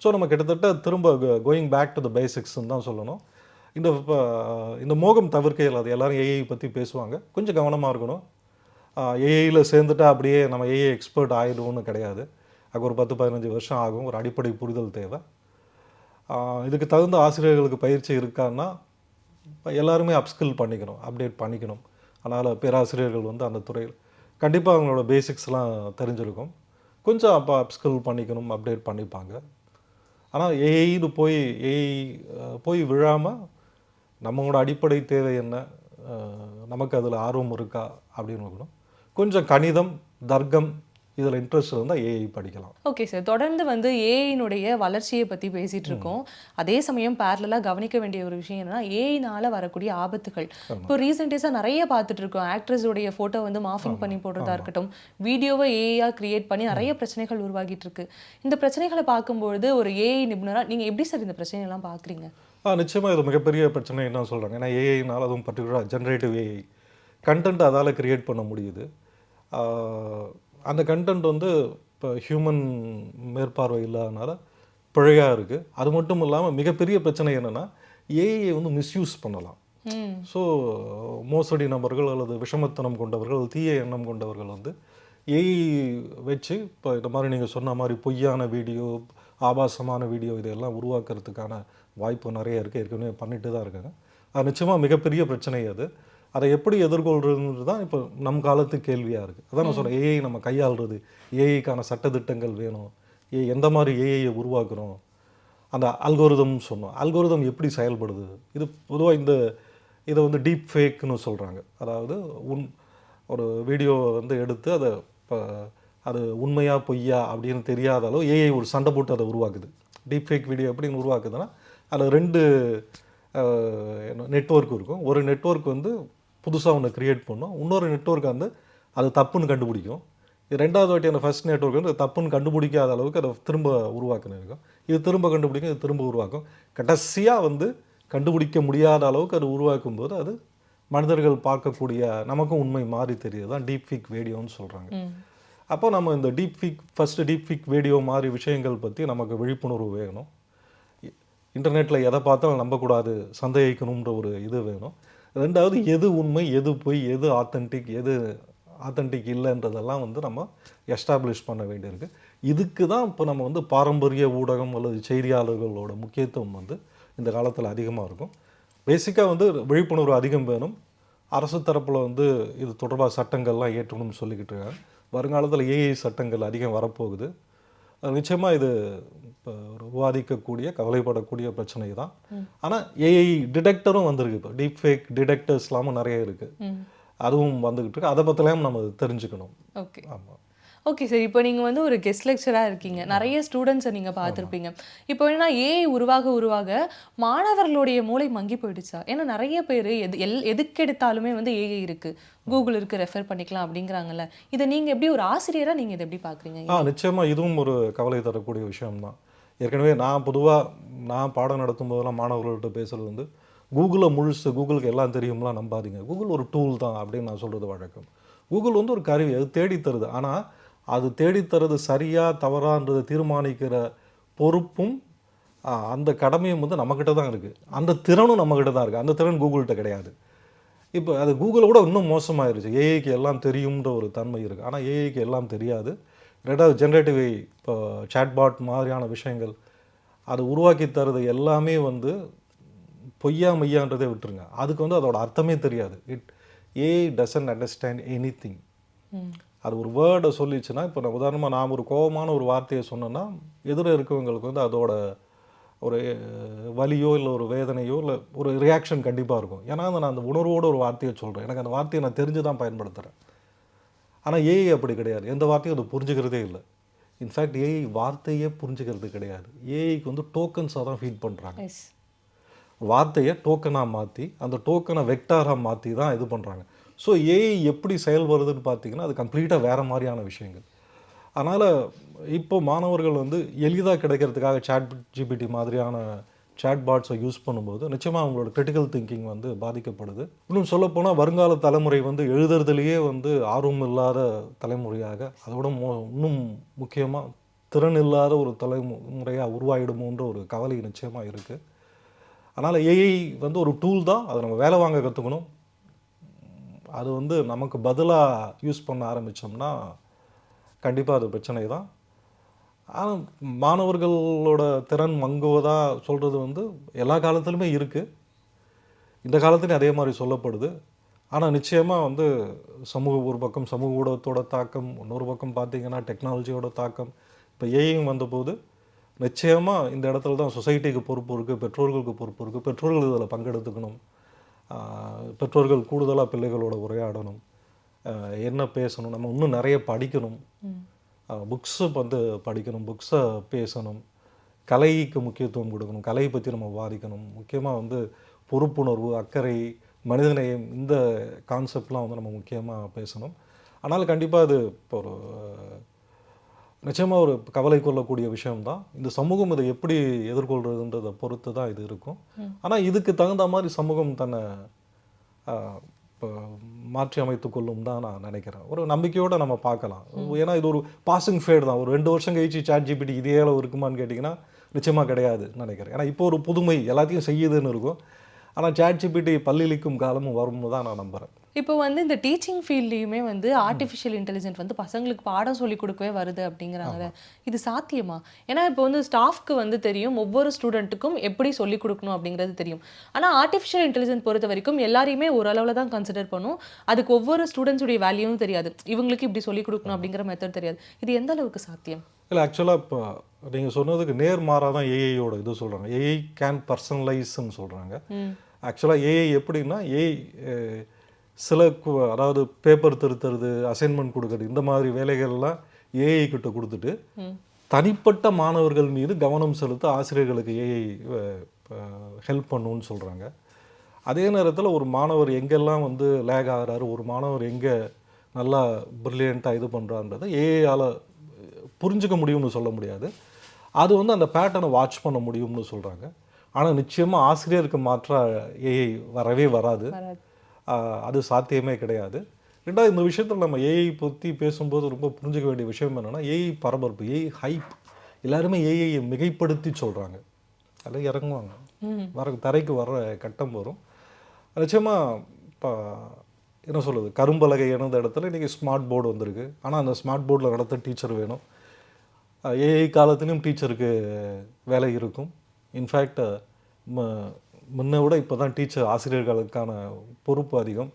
ஸோ நம்ம கிட்டத்தட்ட திரும்ப கோயிங் பேக் டு த பேசிக்ஸ்ன்னு தான் சொல்லணும். இந்த இந்த மோகம் தவிர்க்க இயலாது எல்லோரும் ஏஐ பற்றி பேசுவாங்க. கொஞ்சம் கவனமாக இருக்கணும். ஏஐயில் சேர்ந்துட்டா அப்படியே நம்ம ஏஐ எக்ஸ்பர்ட் ஆகிடுவோம்னு கிடையாது. அது ஒரு பத்து பதினஞ்சு வருஷம் ஆகும். ஒரு அடிப்படை புரிதல் தேவை. இதுக்கு தகுந்த ஆசிரியர்களுக்கு பயிற்சி இருக்கான்னா இப்போ எல்லாருமே அப்ஸ்கில் பண்ணிக்கணும் அப்டேட் பண்ணிக்கணும். அதனால் பேராசிரியர்கள் வந்து அந்த துறையில் கண்டிப்பாக அவங்களோட பேசிக்ஸ்லாம் தெரிஞ்சிருக்கும். கொஞ்சம் அப்போ அப்ஸ்கில் பண்ணிக்கணும் அப்டேட் பண்ணிப்பாங்க. ஆனால் ஏஐன்னு போய் ஏஐ போய் விழாமல் நம்மளோட அடிப்படை தேவை என்ன? நமக்கு அதில் ஆர்வம் இருக்கா? அப்படின்னு கொஞ்சம் கணிதம் தர்க்கம் இதில் இன்ட்ரெஸ்ட் இருந்தால் ஏஐ படிக்கலாம். ஓகே சார் தொடர்ந்து வந்து ஏஐனுடைய வளர்ச்சியை பற்றி பேசிட்டு இருக்கோம். அதே சமயம் பேரலாக கவனிக்க வேண்டிய ஒரு விஷயம் என்னன்னா ஏஐனால வரக்கூடிய ஆபத்துகள். இப்போ ரீசெண்ட் டேஸாக நிறைய பார்த்துட்டு இருக்கோம். ஆக்ட்ரஸோடைய ஃபோட்டோ வந்து மாஃபிங் பண்ணி போடுறதா இருக்கட்டும். வீடியோவை ஏஐயா கிரியேட் பண்ணி நிறைய பிரச்சனைகள் உருவாகிட்டு இருக்கு. இந்த பிரச்சனைகளை பார்க்கும்பொழுது ஒரு ஏஐ நிபுணராக நீங்கள் எப்படி சார் இந்த பிரச்சனையெல்லாம் பார்க்குறீங்க? ஆ நிச்சயமாக இது மிகப்பெரிய பிரச்சனை என்ன சொல்கிறாங்க ஏன்னா ஏஐனால அதுவும் பர்டிகுலராக ஜென்ரேட்டிவ் ஏஐ கண்டென்ட் அதால் கிரியேட் பண்ண முடியுது. அந்த கண்டென்ட் வந்து இப்போ ஹியூமன் மேற்பார்வை இல்லாதனால பிழையாக இருக்குது அது மட்டும் இல்லாமல் மிகப்பெரிய பிரச்சனை என்னென்னா ஏஐயை வந்து மிஸ்யூஸ் பண்ணலாம். ஸோ மோசடி நபர்கள் அல்லது விஷமத்தனம் கொண்டவர்கள் தீய எண்ணம் கொண்டவர்கள் வந்து ஏஐ வச்சு இப்போ இந்த மாதிரி நீங்கள் சொன்ன மாதிரி பொய்யான வீடியோ ஆபாசமான வீடியோ இதெல்லாம் உருவாக்குறதுக்கான வாய்ப்பு நிறைய இருக்குது ஏற்கனவே பண்ணிட்டு தான் இருக்காங்க. அது நிச்சயமாக மிகப்பெரிய பிரச்சனை அது. அதை எப்படி எதிர்கொள்றதுன்றது தான் இப்போ நம் காலத்து கேள்வியாக இருக்குது அதான் நான் சொல்கிறேன் ஏஐ நம்ம கையாளுறது. ஏஐக்கான சட்டத்திட்டங்கள் வேணும். ஏ எந்த மாதிரி ஏஐயை உருவாக்குறோம்? அந்த அல்கோரிதம் சொன்னோம். அல்கோரிதம் எப்படி செயல்படுது? இது பொதுவாக இந்த இதை வந்து டீப் ஃபேக்னு சொல்கிறாங்க அதாவது உன் ஒரு வீடியோவை வந்து எடுத்து அதை இப்போ அது உண்மையாக பொய்யா அப்படின்னு தெரியாத அளவு ஏஐ ஒரு சண்டை போட்டு அதை உருவாக்குது. டீப் ஃபேக் வீடியோ எப்படின்னு உருவாக்குதுன்னா அதில் ரெண்டு நெட்வொர்க் இருக்கும். ஒரு நெட்வொர்க் வந்து புதுசாக ஒன்று கிரியேட் பண்ணும். இன்னொரு நெட்வொர்க் வந்து அது தப்புன்னு கண்டுபிடிக்கும். இது ரெண்டாவது வாட்டி அந்த ஃபர்ஸ்ட் நெட்வொர்க் வந்து தப்புன்னு கண்டுபிடிக்காத அளவுக்கு அதை திரும்ப உருவாக்குன்னு இருக்கும். இது திரும்ப கண்டுபிடிக்கும் இது திரும்ப உருவாக்கும். கடைசியாக வந்து கண்டுபிடிக்க முடியாத அளவுக்கு அது உருவாக்கும் போது அது மனிதர்கள் பார்க்கக்கூடிய நமக்கும் உண்மை மாறி தெரியுது. தான் டீப் ஃபிக் வீடியோன்னு சொல்கிறாங்க அப்போ நம்ம இந்த deep fake first deep fake video மாதிரி விஷயங்கள் பற்றி நமக்கு விழிப்புணர்வு வேணும். இன்டர்நெட்டில் எதை பார்த்தாலும் நம்பக்கூடாது சந்தேகிக்கணுன்ற ஒரு இது வேணும். ரெண்டாவது எது உண்மை எது பொய் எது ஆத்தென்டிக் எது ஆத்தென்டிக் இல்லைன்றதெல்லாம் வந்து நம்ம எஸ்டாப்ளிஷ் பண்ண வேண்டியிருக்கு. இதுக்கு தான் இப்போ நம்ம வந்து பாரம்பரிய ஊடகம் அல்லது செய்தியாளர்களோட முக்கியத்துவம் வந்து இந்த காலத்தில் அதிகமாக இருக்கும். பேசிக்காக வந்து விழிப்புணர்வு அதிகம் வேணும். அரசு தரப்பில் வந்து இது தொடர்பாக சட்டங்கள்லாம் ஏற்றணும்னு சொல்லிக்கிட்டு இருக்காங்க. வருங்காலத்தில் ஏஐ சட்டங்கள் அதிகம் வரப்போகுது. அது நிச்சயமா இது இப்போ ஒரு விவாதிக்கக்கூடிய கவலைப்படக்கூடிய பிரச்சனை தான். ஆனால் ஏஐ டிடெக்டரும் வந்திருக்கு இப்போ. டீப் ஃபேக் டிடெக்டர்ஸ்லாமும் நிறைய இருக்கு. ம். அதுவும் வந்துகிட்டு இருக்கு. அதை பற்றிலாம் நம்ம தெரிஞ்சுக்கணும். ஓகே. ஆமாம் ஓகே சார் இப்போ நீங்கள் வந்து ஒரு கெஸ்ட் லெக்சராக இருக்கீங்க. நிறைய ஸ்டூடெண்ட்ஸை நீங்கள் பார்த்துருப்பீங்க. இப்போ என்னன்னா ஏஐ உருவாக உருவாக மாணவர்களுடைய மூளை மங்கி போயிடுச்சா? ஏன்னா நிறைய பேர் எது எல் எதுக்கு எடுத்தாலுமே வந்து ஏஐ இருக்கு. கூகுள் இருக்கு ரெஃபர் பண்ணிக்கலாம் அப்படிங்கிறாங்கல்ல. இதை நீங்கள் எப்படி ஒரு ஆசிரியராக நீங்கள் இதை எப்படி பார்க்குறீங்க? ஆ நிச்சயமாக இதுவும் ஒரு கவலை தரக்கூடிய விஷயம்தான். ஏற்கனவே நான் பொதுவாக நான் பாடம் நடத்தும் போதெல்லாம் மாணவர்கள்ட்ட பேசுறது வந்து கூகுளை முழுசு கூகுளுக்கு எல்லாம் தெரியும்லாம் நம்பாதீங்க. கூகுள் ஒரு டூல் தான் அப்படின்னு நான் சொல்கிறது வழக்கம். கூகுள் வந்து ஒரு கருவி அது தேடி தருது. ஆனால் அது தேடித்தரது சரியா தவறான்றதை தீர்மானிக்கிற பொறுப்பும் அந்த கடமையும் வந்து நம்மக்கிட்ட தான் இருக்குது அந்த திறனும் நம்மக்கிட்ட தான் இருக்குது அந்த திறன் கூகுள்கிட்ட கிடையாது. இப்போ அது கூகுளை விட இன்னும் மோசமாயிருச்சு. ஏஐக்கு எல்லாம் தெரியும்ன்ற ஒரு தன்மை இருக்குது ஆனால் ஏஐக்கு எல்லாம் தெரியாது. ரெண்டாவது ஜென்ரேட்டிவ் ஏஐ இப்போ சாட்பாட் மாதிரியான விஷயங்கள் அது உருவாக்கி தரது எல்லாமே வந்து பொய்யா மெய்யான்றதை விட்டுருங்க. அதுக்கு வந்து அதோட அர்த்தமே தெரியாது. It AI doesn't understand anything அது ஒரு வேர்டை சொல்லிச்சுன்னா இப்போ நான் உதாரணமாக நான் ஒரு கோபமான ஒரு வார்த்தையை சொன்னேன்னா எதிர இருக்கவங்களுக்கு வந்து அதோட ஒரு வலியோ இல்லை ஒரு வேதனையோ இல்லை ஒரு ரியாக்ஷன் கண்டிப்பாக இருக்கும். ஏன்னா அந்த நான் அந்த உணர்வோட ஒரு வார்த்தையை சொல்கிறேன் எனக்கு அந்த வார்த்தையை நான் தெரிஞ்சு தான் பயன்படுத்துகிறேன் ஆனால் ஏஐ அப்படி கிடையாது. எந்த வார்த்தையும் அது புரிஞ்சுக்கிறதே இல்லை. இன்ஃபேக்ட் ஏஐ வார்த்தையே புரிஞ்சுக்கிறது கிடையாது. ஏஐக்கு வந்து டோக்கன்ஸாக தான் ஃபீட் பண்ணுறாங்க வார்த்தையை டோக்கனாக மாற்றி அந்த டோக்கனை வெக்டாராக மாற்றி தான் இது பண்ணுறாங்க ஸோ ஏஐ எப்படி செயல்படுதுன்னு பார்த்தீங்கன்னா அது கம்ப்ளீட்டாக வேறு மாதிரியான விஷயங்கள். அதனால் இப்போ மாணவர்கள் வந்து எளிதாக கிடைக்கிறதுக்காக சாட் ஜிபிடி மாதிரியான சாட்பாட்ஸை யூஸ் பண்ணும்போது நிச்சயமாக அவங்களோட கிரிட்டிக்கல் திங்கிங் வந்து பாதிக்கப்படுது. இன்னும் சொல்லப்போனால் வருங்கால தலைமுறை வந்து எழுதுறதுலேயே வந்து ஆர்வம் இல்லாத தலைமுறையாக அதோட மோ இன்னும் முக்கியமாக திறன் இல்லாத ஒரு தலைமுறையாக உருவாயிடுமோன்ற ஒரு கவலை நிச்சயமாக இருக்குது அதனால் ஏஐ வந்து ஒரு டூல் தான் அதை நம்ம வேலை வாங்க கற்றுக்கணும் அது வந்து நமக்கு பதிலாக யூஸ் பண்ண ஆரம்பித்தோம்னா கண்டிப்பாக அது பிரச்சனை தான் ஆனால் மாணவர்களோட திறன் மங்குவதாக சொல்கிறது வந்து எல்லா காலத்துலையுமே இருக்குது இந்த காலத்துலையும் அதே மாதிரி சொல்லப்படுது. ஆனால் நிச்சயமாக வந்து சமூக ஒரு பக்கம் சமூக ஊடகத்தோட தாக்கம் இன்னொரு பக்கம் பார்த்தீங்கன்னா டெக்னாலஜியோட தாக்கம் இப்போ ஏஐயும் வந்தபோது நிச்சயமாக இந்த இடத்துல தான் சொசைட்டிக்கு பொறுப்பு இருக்குது பெற்றோர்களுக்கு பொறுப்பு இருக்குது பெற்றோர்கள் இதில் பங்கெடுத்துக்கணும். பெற்றோர்கள் கூடுதலாக பிள்ளைகளோட உரையாடணும். என்ன பேசணும்? நம்ம இன்னும் நிறைய படிக்கணும். புக்ஸை வந்து படிக்கணும் புக்ஸை பேசணும். கலைக்கு முக்கியத்துவம் கொடுக்கணும். கலையை பற்றி நம்ம வாதிக்கணும். முக்கியமாக வந்து பொறுப்புணர்வு அக்கறை மனிதநேயம் இந்த கான்செப்ட்லாம் வந்து நம்ம முக்கியமாக பேசணும். ஆனால் கண்டிப்பாக அது இப்போ ஒரு நிச்சயமாக ஒரு கவலை கொள்ளக்கூடிய விஷயம்தான். இந்த சமூகம் இதை எப்படி எதிர்கொள்றதுன்றதை பொறுத்து தான் இது இருக்கும். ஆனால் இதுக்கு தகுந்த மாதிரி சமூகம் தன்னை மாற்றி அமைத்து கொள்ளும் தான் நான் நினைக்கிறேன். ஒரு நம்பிக்கையோடு நம்ம பார்க்கலாம். ஏன்னா இது ஒரு பாசிங் ஃபேட் தான். ஒரு ரெண்டு வருஷம் கழிச்சு சாட் ஜிபிடி இதே அளவு இருக்குமான்னு கேட்டிங்கன்னா நிச்சயமாக கிடையாது நினைக்கிறேன். ஏன்னா இப்போ ஒரு புதுமை எல்லாத்தையும் செய்யுதுன்னு இருக்கும். ஆனால் சாட் ஜிபிடி பல்லிழிக்கும் காலமும் வரும்னு தான் நான் நம்புகிறேன் இப்போ வந்து இந்த டீச்சிங் ஃபீல்ட்லேயுமே வந்து ஆர்டிஃபிஷியல் இன்டெலிஜென்ட் வந்து பசங்களுக்கு பாடம் சொல்லி கொடுக்கவே வருது அப்படிங்கிறாங்க. இது சாத்தியமா? ஏன்னா இப்போ வந்து ஸ்டாஃப்க்கு வந்து தெரியும் ஒவ்வொரு ஸ்டூடெண்ட்டுக்கும் எப்படி சொல்லி கொடுக்கணும் அப்படிங்கிறது தெரியும். ஆனால் ஆர்டிஃபிஷியல் இன்டெலிஜென்ட் பொறுத்த வரைக்கும் எல்லாரையுமே ஓரளவில் தான் கன்சிடர் பண்ணும். அதுக்கு ஒவ்வொரு ஸ்டூடெண்ட்ஸுடைய வேல்யூவும் தெரியாது. இவங்களுக்கு இப்படி சொல்லி கொடுக்கணும் அப்படிங்கிற மெத்தட் தெரியாது. இது எந்த அளவுக்கு சாத்தியம்? இல்லை ஆக்சுவலாக இப்போ நீங்கள் சொன்னதுக்கு நேர்மாறாக தான் ஏஐயோட இது சொல்கிறாங்க ஏஐ கேன் பர்சனலைஸ்ன்னு சொல்கிறாங்க ஆக்சுவலாக ஏஐ எப்படின்னா ஏஐ சில அதாவது பேப்பர் திருத்துறது அசைன்மெண்ட் கொடுக்கறது இந்த மாதிரி வேலைகள்லாம் ஏஐ கிட்ட கொடுத்துட்டு தனிப்பட்ட மாணவர்கள் மீது கவனம் செலுத்த ஆசிரியர்களுக்கு ஏஐ ஹெல்ப் பண்ணுன்னு சொல்கிறாங்க அதே நேரத்தில் ஒரு மாணவர் எங்கெல்லாம் வந்து லேக் ஆகுறாரு ஒரு மாணவர் எங்கே நல்லா ப்ரில்லியண்ட்டாக இது பண்ணுறான்றதை ஏஐயால் புரிஞ்சுக்க முடியும்னு சொல்ல முடியாது. அது வந்து அந்த பேட்டர்னை வாட்ச் பண்ண முடியும்னு சொல்கிறாங்க ஆனால் நிச்சயமாக ஆசிரியருக்கு மாற்றா ஏஐ வரவே வராது. அது சாத்தியமே கிடையாது. ரெண்டாவது இந்த விஷயத்தில் நம்ம ஏஐ பற்றி பேசும்போது ரொம்ப புரிஞ்சுக்க வேண்டிய விஷயம் என்னென்னா ஏஐ பரபரப்பு ஏஐ ஹைப் எல்லாருமே ஏஐயை மிகைப்படுத்தி சொல்கிறாங்க அதில் இறங்குவாங்க. வர தரைக்கு வர்ற கட்டம் வரும். நிச்சயமாக இப்போ என்ன சொல்லுது கரும்பலகை இணைந்த இடத்துல இன்றைக்கி ஸ்மார்ட் போர்டு வந்திருக்கு. ஆனால் அந்த ஸ்மார்ட் போர்டில் நடத்த டீச்சர் வேணும். ஏஐ காலத்துலேயும் டீச்சருக்கு வேலை இருக்கும். இன்ஃபேக்ட் முன்ன விட இப்போ தான் டீச்சர் ஆசிரியர்களுக்கான பொறுப்பு அதிகம்.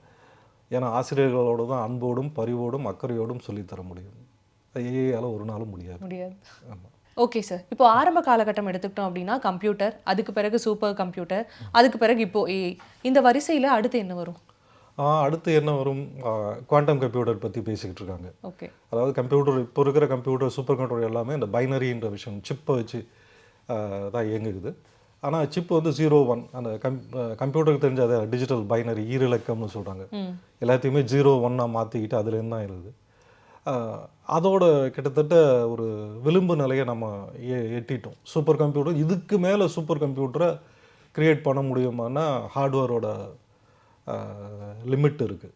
ஏன்னா ஆசிரியர்களோட தான் அன்போடும் பரிவோடும் அக்கறையோடும் சொல்லித் தர முடியும். ஏஐயால் ஒரு நாளும் முடியாது. முடியாது. ஆமாம் ஓகே சார் இப்போ ஆரம்ப காலகட்டம் எடுத்துக்கிட்டோம் அப்படின்னா கம்ப்யூட்டர் அதுக்கு பிறகு சூப்பர் கம்ப்யூட்டர் அதுக்கு பிறகு இப்போ ஏஐ இந்த வரிசையில் அடுத்து என்ன வரும்? அடுத்து என்ன வரும்? குவாண்டம் கம்ப்யூட்டர் பற்றி பேசிக்கிட்டு இருக்காங்க. ஓகே அதாவது கம்ப்யூட்டர் இப்போ இருக்கிற கம்ப்யூட்டர் சூப்பர் கம்ப்யூட்டர் எல்லாமே இந்த பைனரின்ற விஷயம் சிப்பை வச்சு தான் இயங்குது. ஆனால் சிப் வந்து ஜீரோ ஒன் அந்த கம் கம்ப்யூட்டருக்கு தெரிஞ்ச அதை டிஜிட்டல் பைனரி ஈரிலக்கம்னு சொல்கிறாங்க எல்லாத்தையுமே ஜீரோ ஒன்னாக மாற்றிக்கிட்டு அதுலேருந்து தான் இருக்குது அதோட கிட்டத்தட்ட ஒரு விளிம்பு நிலையை நம்ம எ- எட்டிட்டோம். சூப்பர் கம்ப்யூட்டர் இதுக்கு மேலே சூப்பர் கம்ப்யூட்டரை கிரியேட் பண்ண முடியுமானா ஹார்ட்வேரோட லிமிட் இருக்குது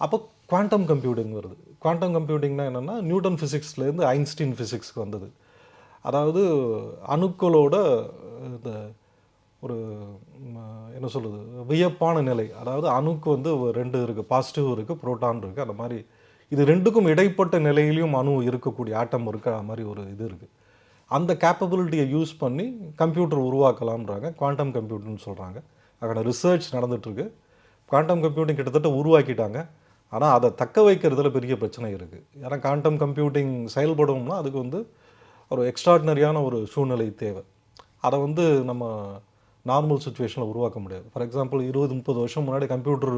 அப்போ குவாண்டம் கம்ப்யூட்டிங் வருது. குவாண்டம் கம்ப்யூட்டிங்னா என்னென்னா நியூட்டன் ஃபிசிக்ஸ்லேருந்து ஐன்ஸ்டீன் ஃபிசிக்ஸ்க்கு வந்தது. அதாவது அணுக்களோட இந்த ஒரு என்ன சொல்கிறது வியப்பான நிலை. அதாவது அணுக்கு வந்து ரெண்டு இருக்குது பாசிட்டிவ் இருக்குது புரோட்டான் இருக்குது அந்த மாதிரி. இது ரெண்டுக்கும் இடைப்பட்ட நிலையிலையும் அணு இருக்கக்கூடிய ஆட்டம் இருக்கிற மாதிரி ஒரு இது இருக்குது அந்த கேப்பபிலிட்டியை யூஸ் பண்ணி கம்ப்யூட்டர் உருவாக்கலாம்ன்றாங்க. குவாண்டம் கம்ப்யூட்டர்னு சொல்கிறாங்க அதோட ரிசர்ச் நடந்துகிட்ருக்கு குவாண்டம் கம்ப்யூட்டிங் கிட்டத்தட்ட உருவாக்கிட்டாங்க. ஆனால் அதை தக்க வைக்கிறதுல பெரிய பிரச்சனை இருக்குது ஏன்னா குவாண்டம் கம்ப்யூட்டிங் செயல்படும்னா அதுக்கு வந்து ஒரு எக்ஸ்ட்ராடினரியான ஒரு சூழ்நிலை தேவை. அதை வந்து நம்ம நார்மல் சுச்சுவேஷனில் உருவாக்க முடியாது. ஃபார் எக்ஸாம்பிள் இருபது முப்பது வருஷம் முன்னாடி கம்ப்யூட்டர்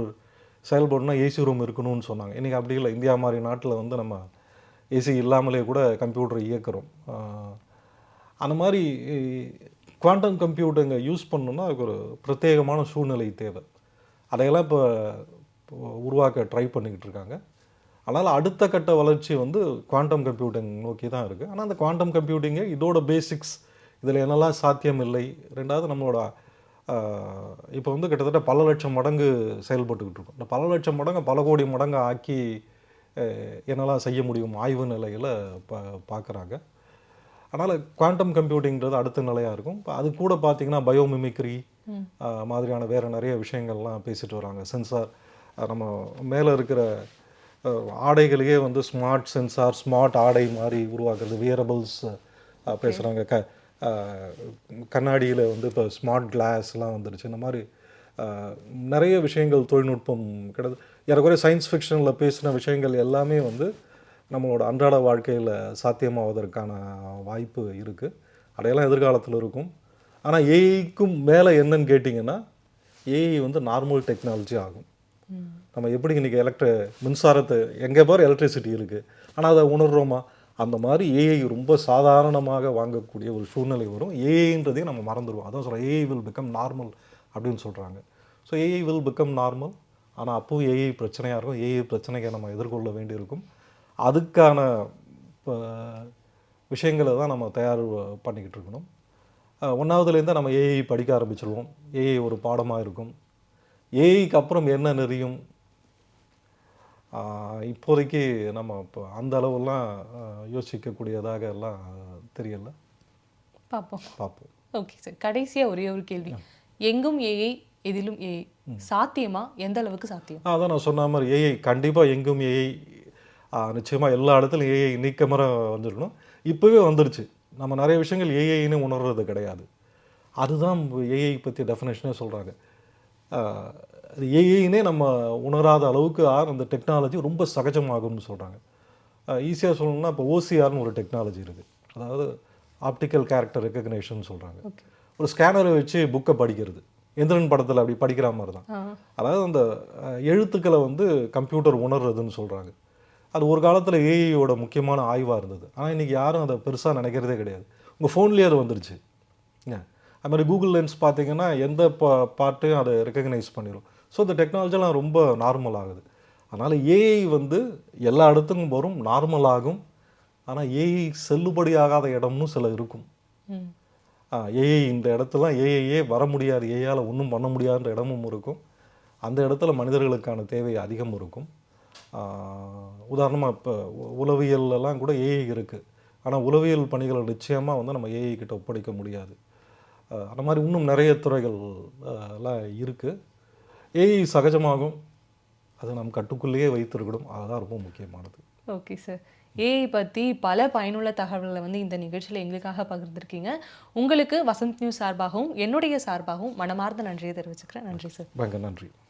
செயல்படணும்னா ஏசி ரூம் இருக்கணும்னு சொன்னாங்க. இன்றைக்கி அப்படி இல்லை. இந்தியா மாதிரி நாட்டில் வந்து நம்ம ஏசி இல்லாமலே கூட கம்ப்யூட்டரை இயக்கிறோம். அந்த மாதிரி குவாண்டம் கம்ப்யூட்டருங்க யூஸ் பண்ணணும்னா அதுக்கு ஒரு பிரத்யேகமான சூழ்நிலை தேவை. அதையெல்லாம் இப்போ உருவாக்க ட்ரை பண்ணிக்கிட்டு இருக்காங்க. அதனால் அடுத்த கட்ட வளர்ச்சி வந்து குவாண்டம் கம்ப்யூட்டிங் நோக்கி தான் இருக்குது ஆனால் அந்த குவாண்டம் கம்ப்யூட்டிங்கு இதோட பேசிக்ஸ் இதில் என்னெல்லாம் சாத்தியம் இல்லை ரெண்டாவது நம்மளோட இப்போ வந்து கிட்டத்தட்ட பல லட்சம் மடங்கு செயல்பட்டுக்கிட்டு இருக்கோம். இந்த பல லட்சம் மடங்கு பல கோடி மடங்கு ஆக்கி என்னெல்லாம் செய்ய முடியும் ஆய்வு நிலையில் பா பார்க்குறாங்க அதனால் குவாண்டம் கம்ப்யூட்டிங்கிறது அடுத்த நிலையாக இருக்கும். இப்போ அது கூட பார்த்தீங்கன்னா பயோமிமிக்ரி மாதிரியான வேறு நிறைய விஷயங்கள்லாம் பேசிட்டு வராங்க. சென்சார் நம்ம மேலே இருக்கிற ஆடைகளையே வந்து ஸ்மார்ட் சென்சார் ஸ்மார்ட் ஆடை மாதிரி உருவாக்குறது வியரபிள்ஸ் பேசுகிறாங்க க கண்ணாடியில் வந்து இப்போ ஸ்மார்ட் கிளாஸ்லாம் வந்துருச்சு. இந்த மாதிரி நிறைய விஷயங்கள் தொழில்நுட்பம் கிடையாது. ஏறக்குறைய சயின்ஸ் ஃபிக்ஷனில் பேசின விஷயங்கள் எல்லாமே வந்து நம்மளோட அன்றாட வாழ்க்கையில் சாத்தியமாவதற்கான வாய்ப்பு இருக்குது அதையெல்லாம் எதிர்காலத்தில் இருக்கும். ஆனால் ஏஐக்கும் மேலே என்னன்னு கேட்டிங்கன்னா ஏஐ வந்து நார்மல் டெக்னாலஜி ஆகும். நம்ம எப்படி இன்றைக்கி எலக்ட்ரி மின்சாரத்தை எங்கே பாரு எலக்ட்ரிசிட்டி இருக்குது ஆனால் அதை உணர்கிறோமா அந்த மாதிரி ஏஐ ரொம்ப சாதாரணமாக வாங்கக்கூடிய ஒரு சூழ்நிலை வரும். ஏஐன்றதையும் நம்ம மறந்துடுவோம். அதான் சொல்கிறோம் ஏஐ வில் பிகம் நார்மல் அப்படின்னு சொல்கிறாங்க so AI will become normal ஆனால் அப்போவும் ஏஐ பிரச்சனையாக இருக்கும். ஏஐ பிரச்சனையை நம்ம எதிர்கொள்ள வேண்டியிருக்கும். அதுக்கான விஷயங்களை தான் நம்ம தயார் பண்ணிக்கிட்டு இருக்கணும். ஒன்றாவதுலேருந்து நம்ம ஏஐ படிக்க ஆரம்பிச்சிருவோம். ஏஐ ஒரு பாடமாக இருக்கும். ஏஐக்கு அப்புறம் என்ன நெறியும்? இப்போதைக்கு நம்ம இப்போ அந்த அளவெல்லாம் ஆஹ், யோசிக்கக்கூடியதாக எல்லாம் தெரியல. பார்ப்போம் பார்ப்போம் ஓகே சார். கடைசியா ஒரே ஒரு கேள்வி. எங்கும் ஏஐ எதிலும் ஏஐ சாத்தியமா? எந்த அளவுக்கு சாத்தியம்? அதான் நான் சொன்ன மாதிரி ஏஐ கண்டிப்பாக எங்கும் ஏஐ நிச்சயமாக எல்லா இடத்துலையும் ஏஐ நீக்கமர வந்துருக்கணும் இப்போவே வந்துருச்சு நம்ம நிறைய விஷயங்கள் ஏஐன்னு உணர்றது கிடையாது. அதுதான் ஏஐ பற்றி டெஃபினேஷனே சொல்கிறாங்க அது ஏஐனே நம்ம உணராத அளவுக்கு ஆர் அந்த டெக்னாலஜி ரொம்ப சகஜமாகும்னு சொல்கிறாங்க ஈஸியாக சொல்லணும்னா இப்போ ஓசிஆர்னு ஒரு டெக்னாலஜி இருக்குது அதாவது ஆப்டிக்கல் கேரக்டர் ரெக்கக்னேஷன் சொல்கிறாங்க ஒரு ஸ்கேனரை வச்சு புக்கை படிக்கிறது. எந்திரன் படத்தில் அப்படி படிக்கிற மாதிரி தான். அதாவது அந்த எழுத்துக்களை வந்து கம்ப்யூட்டர் உணர்றதுன்னு சொல்கிறாங்க அது ஒரு காலத்தில் ஏஐயோட முக்கியமான ஆய்வாக இருந்தது. ஆனால் இன்றைக்கி யாரும் அதை பெருசாக நினைக்கிறதே கிடையாது. உங்கள் ஃபோன்லேயே அது வந்துருச்சு. ஏன் அது மாதிரி கூகுள் லென்ஸ் பார்த்தீங்கன்னா எந்த பா பாட்டையும் அதை ரெக்கக்னைஸ் பண்ணிடும் ஸோ இந்த டெக்னாலஜிலாம் ரொம்ப நார்மல் ஆகுது. அதனால் ஏஐ வந்து எல்லா இடத்துக்கும் வரும் நார்மல் ஆகும். ஆனால் ஏஐ செல்லுபடியாகாத இடம்னு சில இருக்கும். ஏஐ இந்த இடத்துல ஏஐயே வர முடியாது. ஏஐயால் ஒன்றும் பண்ண முடியாதுன்ற இடமும் இருக்கும். அந்த இடத்துல மனிதர்களுக்கான தேவை அதிகம் இருக்கும். உதாரணமாக இப்போ உளவியல்லாம் கூட ஏஐ இருக்குது ஆனால் உளவியல் பணிகளை நிச்சயமாக வந்து நம்ம ஏஐ கிட்ட ஒப்படைக்க முடியாது. அந்த மாதிரி இன்னும் நிறைய துறைகள் எல்லாம் இருக்குது ஏஐ சகஜமாகும். அதை நம் கட்டுக்குள்ளேயே வைத்திருக்கணும். அதுதான் ரொம்ப முக்கியமானது. ஓகே சார் ஏஐ பற்றி பல பயனுள்ள தகவல்களை வந்து இந்த நிகழ்ச்சியில் எங்களுக்காக பகிர்ந்திருக்கீங்க. உங்களுக்கு வசந்த் நியூஸ் சார்பாகவும் என்னுடைய சார்பாகவும் மனமார்ந்த நன்றியை தெரிவிச்சுக்கிறேன். நன்றி சார் ரொம்ப நன்றி.